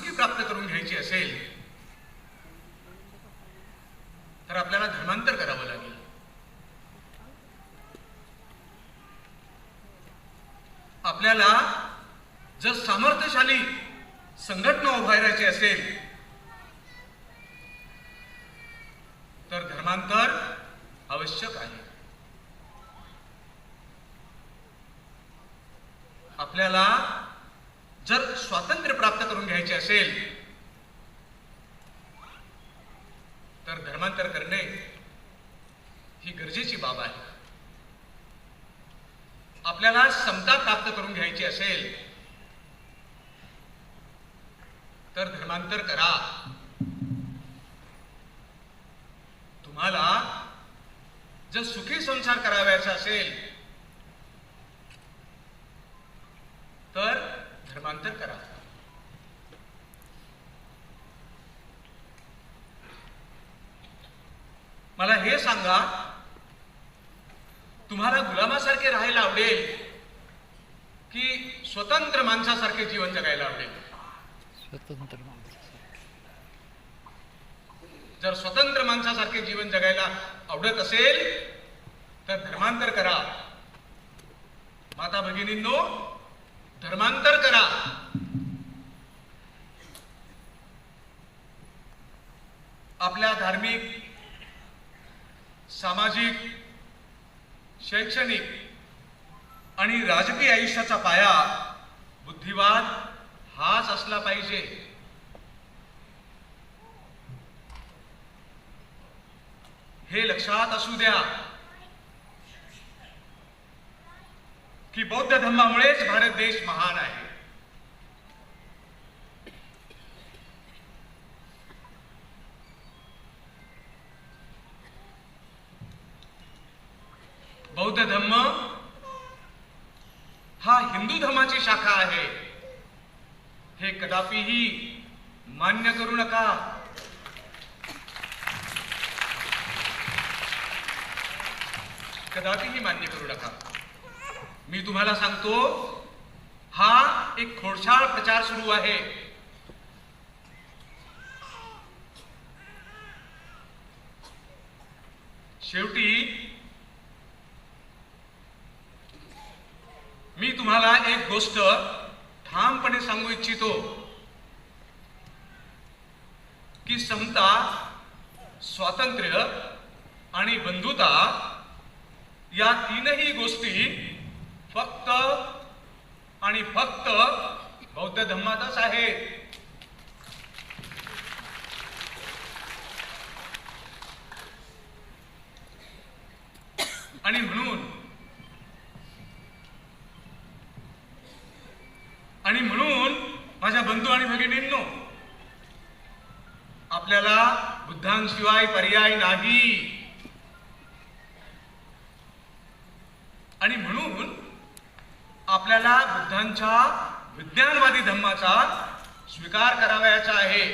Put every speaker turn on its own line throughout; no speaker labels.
माणुसकी प्राप्त करून घ्यायची असेल तर आपल्याला धर्मांतर करावं लागेल. आपल्याला जर सामर्थ्यशाली संघटना उभारायची असेल तर धर्मांतर आवश्यक आहे. आपल्याला जर स्वातंत्र्य प्राप्त करून घ्यायचे असेल तर धर्मांतर करणे ही गरजेची बाब आहे. आपल्याला समता प्राप्त करून घ्यायची असेल तर धर्मांतर करा. तुम्हाला जर सुखी संसार करावयाचा असेल तर धर्मांतर करा मला हे सांगा तुम्हाला गुलामासारखे राहायला आवडेल की स्वतंत्र माणसासारखे जीवन जगायला आवडेल?
स्वतंत्र
जर स्वतंत्र माणसासारखे जीवन जगायला आवडत असेल तर धर्मांतर करा. माता भगिनींनो धर्मांतर करा. आपल्या धार्मिक सामाजिक शैक्षणिक आणि राजकीय आयुष्याचा पाया बुद्धिवाद हाच असला पाहिजे. हे लक्षात असू द्या की बौद्ध धर्मामुळेच भारत देश महान आहे. बौद्ध धम्म हा हिंदू धर्माची शाखा आहे. हे कदापिही मान्य करू नका. कदापिही मान्य करू नका. मी तुम्हाला सांगतो हा एक खोडसाळ प्रचार सुरू आहे. शेवटी मी तुम्हाला एक गोष्ट ठामपणे सांगू इच्छितो की समता स्वातंत्र्य आणि बंधुता या तीनही गोष्टी फक्त आणि फक्त बौद्ध धर्मातच आहेत. आणि म्हणून आपल्याला बुद्धांशिवाय पर्याय नाही. आणि म्हणून आपल्याला बुद्धांच्या विज्ञानवादी धम्माचा स्वीकार करावयाचा आहे.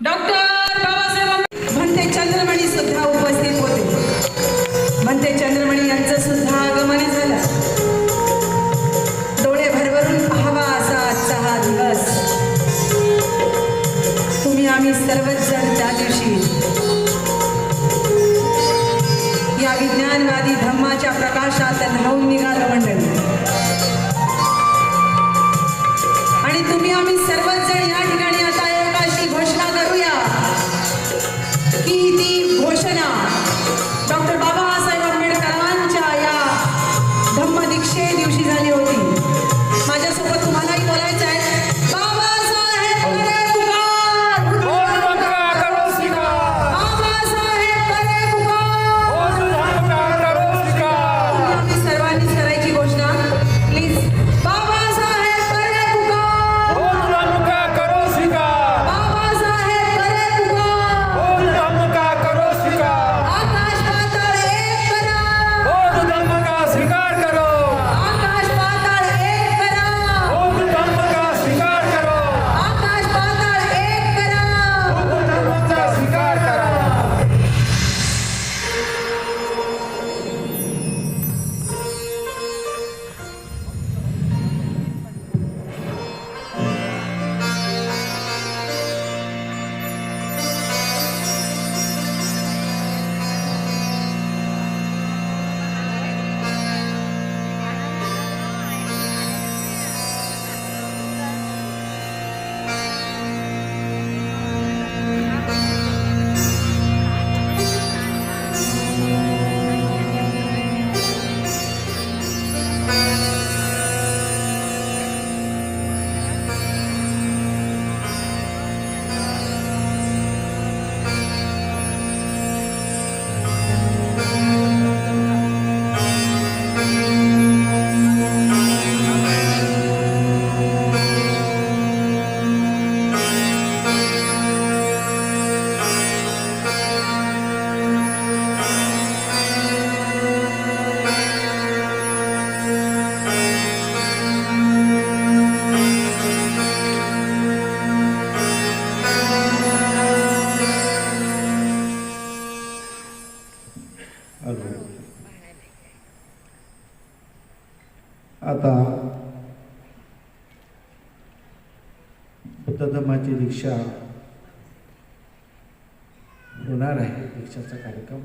डॉक्टर lonely आता
बुद्ध धर्माची दीक्षा होणार आहे दीक्षाचा कार्यक्रम.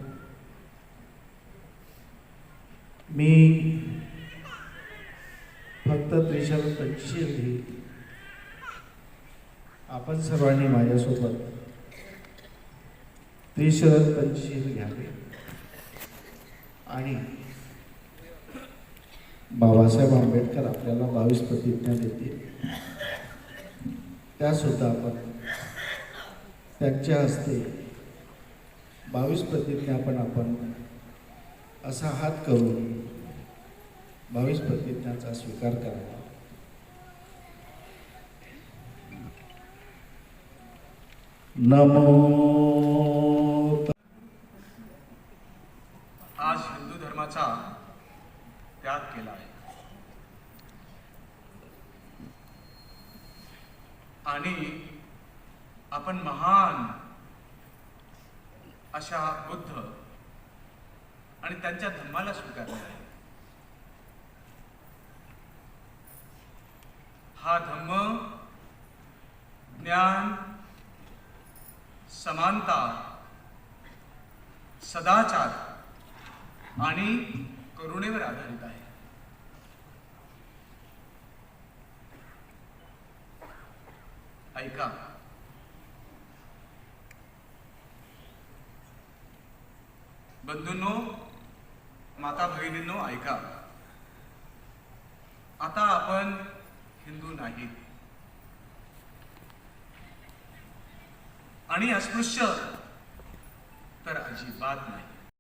मी फक्त त्रिशाला तपशील घेईल आपण सर्वांनी माझ्यासोबत त्रिशरद पंचशील घ्यावे. आणि बाबासाहेब आंबेडकर आपल्याला बावीस प्रतिज्ञा देतील. त्यासुद्धा आपण त्यांच्या हस्ते बावीस प्रतिज्ञा पण आपण असा हात करून बावीस प्रतिज्ञाचा स्वीकार करावा. नमो
आज धर्माचा त्याग केला आहे. आणि आपण महान अशा बुद्ध आणि त्यांच्या धर्माला स्वीकारले आहे. हा धम्म ज्ञान समानता सदाचार आणि करुणेवर आधारित आहे. ऐका. बंधूंनो माता भगिनींनो ऐका. आता आपण हिंदू नाही आणि अस्पृश्य तर अजिबात नाही